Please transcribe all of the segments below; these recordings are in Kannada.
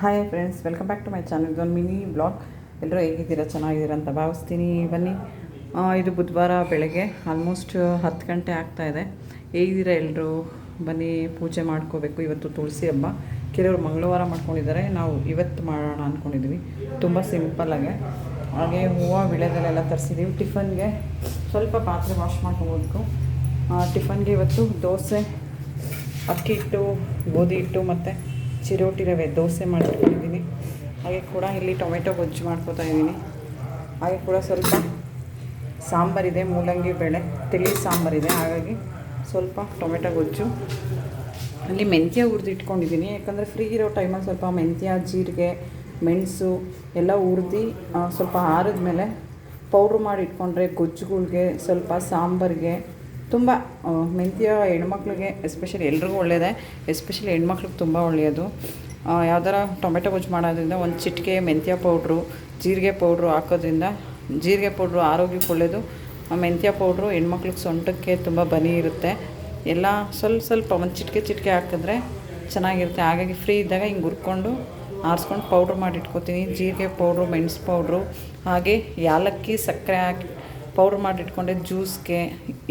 Hi friends welcome back to my channel ಇದೊಂದು ಮಿನಿ ಬ್ಲಾಗ್ ಎಲ್ಲರೂ ಹೇಗಿದ್ದೀರಾ? ಚೆನ್ನಾಗಿದ್ದೀರಾ ಅಂತ ಭಾವಿಸ್ತೀನಿ. ಬನ್ನಿ. ಇದು ಬುಧವಾರ ಬೆಳಗ್ಗೆ ಆಲ್ಮೋಸ್ಟ್ ಹತ್ತು ಗಂಟೆ ಆಗ್ತಾ ಇದೆ. ಹೇಗಿದ್ದೀರಾ ಎಲ್ಲರೂ ಬನ್ನಿ, ಪೂಜೆ ಮಾಡ್ಕೋಬೇಕು. ಇವತ್ತು ತುಳಸಿ ಹಬ್ಬ. ಕೆಲವರು ಮಂಗಳವಾರ ಮಾಡ್ಕೊಂಡಿದ್ದಾರೆ. ನಾವು ಇವತ್ತು ಮಾಡೋಣ ಅಂದ್ಕೊಂಡಿದ್ದೀವಿ ತುಂಬ ಸಿಂಪಲ್ಲಾಗೆ ಹಾಗೆ ಹೂವು ಬಿಳೆದಲ್ಲೆಲ್ಲ ತರಿಸಿದ್ದೀವಿ ಟಿಫನ್ಗೆ ಸ್ವಲ್ಪ ಪಾತ್ರೆ ವಾಶ್ ಮಾಡ್ಕೊಬೋದು ಟಿಫನ್ಗೆ ಇವತ್ತು ದೋಸೆ, ಅಕ್ಕಿ ಹಿಟ್ಟು, ಗೋಧಿ ಹಿಟ್ಟು ಮತ್ತು ಚಿರೋಟಿ ರವೆ ದೋಸೆ ಮಾಡಿಟ್ಕೊಂಡಿದ್ದೀನಿ ಹಾಗೆ ಕೂಡ ಇಲ್ಲಿ ಟೊಮೆಟೊ ಗೊಜ್ಜು ಮಾಡ್ಕೋತಾ ಇದ್ದೀನಿ. ಹಾಗೆ ಕೂಡ ಸ್ವಲ್ಪ ಸಾಂಬಾರಿದೆ, ಮೂಲಂಗಿ ಬೇಳೆ, ತಿಳಿ ಸಾಂಬಾರಿದೆ. ಹಾಗಾಗಿ ಸ್ವಲ್ಪ ಟೊಮೆಟೊ ಗೊಜ್ಜು. ಅಲ್ಲಿ ಮೆಂತ್ಯ ಹುರಿದು ಇಟ್ಕೊಂಡಿದ್ದೀನಿ. ಯಾಕಂದರೆ ಫ್ರೀ ಇರೋ ಟೈಮಲ್ಲಿ ಸ್ವಲ್ಪ ಮೆಂತ್ಯ, ಜೀರಿಗೆ, ಮೆಣಸು ಎಲ್ಲ ಹುರಿದು ಸ್ವಲ್ಪ ಆರಿದ ಮೇಲೆ ಪೌಡ್ರ್ ಮಾಡಿ ಇಟ್ಕೊಂಡ್ರೆ ಗೊಜ್ಜುಗಳಿಗೆ ಸ್ವಲ್ಪ ಸಾಂಬಾರಿಗೆ ತುಂಬ ಮೆಂತ್ಯ ಹೆಣ್ಮಕ್ಳಿಗೆ ಎಸ್ಪೆಷಲಿ ಎಲ್ರಿಗೂ ಒಳ್ಳೆಯದೇ ಎಸ್ಪೆಷಲಿ ಹೆಣ್ಮಕ್ಳಿಗೆ ತುಂಬ ಒಳ್ಳೆಯದು. ಯಾವ್ದಾರ ಟೊಮೆಟೊ ಗೊಜ್ಜು ಮಾಡೋದ್ರಿಂದ ಒಂದು ಚಿಟಿಕೆ ಮೆಂತ್ಯ ಪೌಡ್ರು, ಜೀರಿಗೆ ಪೌಡ್ರು ಹಾಕೋದ್ರಿಂದ ಜೀರಿಗೆ ಪೌಡ್ರು ಆರೋಗ್ಯಕ್ಕೆ ಒಳ್ಳೆಯದು ಮೆಂತ್ಯ ಪೌಡ್ರು ಹೆಣ್ಮಕ್ಳಿಗೆ ಸೊಂಟಕ್ಕೆ ತುಂಬ ಬನಿ ಇರುತ್ತೆ. ಎಲ್ಲ ಸ್ವಲ್ಪ ಸ್ವಲ್ಪ ಒಂದು ಚಿಟಿಕೆ ಚಿಟಿಕೆ ಹಾಕಿದ್ರೆ ಚೆನ್ನಾಗಿರುತ್ತೆ. ಹಾಗಾಗಿ ಫ್ರೀ ಇದ್ದಾಗ ಹಿಂಗೆ ಹುರ್ಕೊಂಡು ಆರಿಸ್ಕೊಂಡು ಪೌಡ್ರ್ ಮಾಡಿ ಇಟ್ಕೊತೀನಿ. ಜೀರಿಗೆ ಪೌಡ್ರು, ಮೆಣಸು ಪೌಡ್ರು, ಹಾಗೆ ಯಾಲಕ್ಕಿ, ಸಕ್ಕರೆ ಹಾಕಿ ಪೌಡ್ರ್ ಮಾಡಿ ಇಟ್ಕೊಂಡೆ ಜ್ಯೂಸ್ಗೆ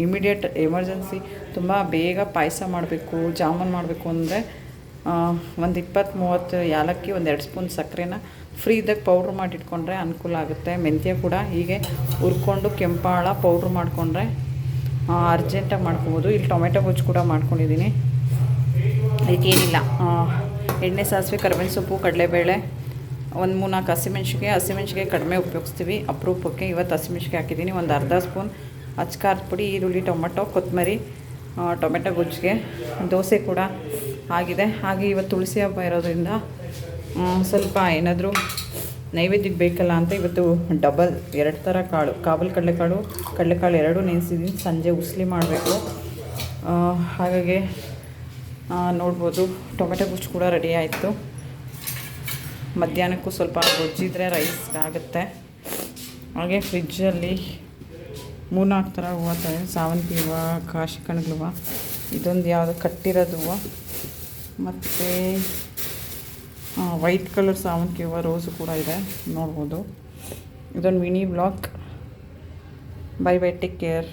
ಇಮಿಡಿಯೇಟ್ ಎಮರ್ಜೆನ್ಸಿ ತುಂಬ ಬೇಗ ಪಾಯಸ ಮಾಡಬೇಕು ಜಾಮೂನ್ ಮಾಡಬೇಕು ಅಂದರೆ ಒಂದು ಇಪ್ಪತ್ತು ಮೂವತ್ತು ಏಲಕ್ಕಿ ಒಂದು ಎರಡು ಸ್ಪೂನ್ ಸಕ್ಕರೆನ ಫ್ರೀ ಇದ್ದಾಗ ಪೌಡ್ರ್ ಮಾಡಿ ಇಟ್ಕೊಂಡ್ರೆ ಅನುಕೂಲ ಆಗುತ್ತೆ. ಮೆಂತ್ಯ ಕೂಡ ಹೀಗೆ ಹುರ್ಕೊಂಡು ಕೆಂಪಾಳ ಪೌಡ್ರ್ ಮಾಡಿಕೊಂಡ್ರೆ ಅರ್ಜೆಂಟಾಗಿ ಮಾಡ್ಕೊಬೋದು. ಇಲ್ಲಿ ಟೊಮೆಟೊ ಗೊಜ್ಜು ಕೂಡ ಮಾಡ್ಕೊಂಡಿದ್ದೀನಿ. ಅದಕ್ಕೇನಿಲ್ಲ ಎಣ್ಣೆ ಸಾಸಿವೆ ಕರಿಬೇವಿನ ಸೊಪ್ಪು ಕಡಲೆಬೇಳೆ ಒಂದು ಮೂರು ನಾಲ್ಕು ಹಸಿಮೆಣ್ಸಿಗೆ ಹಸಿಮೆಣ್ಸಿಗೆ ಕಡಿಮೆ ಉಪಯೋಗಿಸ್ತೀವಿ. ಅಪರೂಪಕ್ಕೆ ಇವತ್ತು ಹಸಿಮೆಣ್ಸಿಗೆ ಹಾಕಿದ್ದೀನಿ. ಒಂದು ಅರ್ಧ ಸ್ಪೂನ್ ಅಚ್ಕಾರದ ಪುಡಿ, ಈರುಳ್ಳಿ, ಟೊಮೆಟೊ, ಕೊತ್ತಂಬರಿ ಟೊಮೆಟೊ ಗೊಜ್ಜಿಗೆ, ದೋಸೆ ಕೂಡ ಆಗಿದೆ. ಹಾಗೆ ಇವತ್ತು ತುಳಸಿ ಹಬ್ಬ ಇರೋದ್ರಿಂದ ಸ್ವಲ್ಪ ಏನಾದರೂ ನೈವೇದ್ಯಕ್ಕೆ ಬೇಕಲ್ಲ ಅಂತ ಇವತ್ತು ಡಬಲ್, ಎರಡು ಥರ ಕಾಳು ಕಾಬಲ್ ಕಡಲೆಕಾಳು ಕಡಲೆಕಾಳು ಎರಡೂ ನೆನೆಸಿದ್ದೀನಿ ಸಂಜೆ ಉಸ್ಲಿ ಮಾಡಬೇಕು. ಹಾಗಾಗಿ ನೋಡ್ಬೋದು. ಟೊಮೆಟೊ ಗೊಜ್ಜು ಕೂಡ ರೆಡಿ ಆಯಿತು. ಮಧ್ಯಾಹ್ನಕ್ಕೂ ಸ್ವಲ್ಪ ಗೊಜ್ಜಿದ್ರೆ ರೈಸ್ ಆಗುತ್ತೆ ಹಾಗೆ ಫ್ರಿಜ್ಜಲ್ಲಿ ಮೂರ್ನಾಲ್ಕು ಥರ ಹೂವು ತರ ಸಾವಂತಿ ಹೂವು ಕಾಶಿ ಕಣಗ್ಲ ಹೂವು, ಇದೊಂದು ಯಾವುದು ಕಟ್ಟಿರೋದು ಹೂವು. ಮತ್ತು ವೈಟ್ ಕಲರ್ ಸಾವಂತಿ ಹೂವು, ರೋಸು ಕೂಡ ಇದೆ. ನೋಡ್ಬೋದು. ಇದೊಂದು mini blog. Bye bye, take care.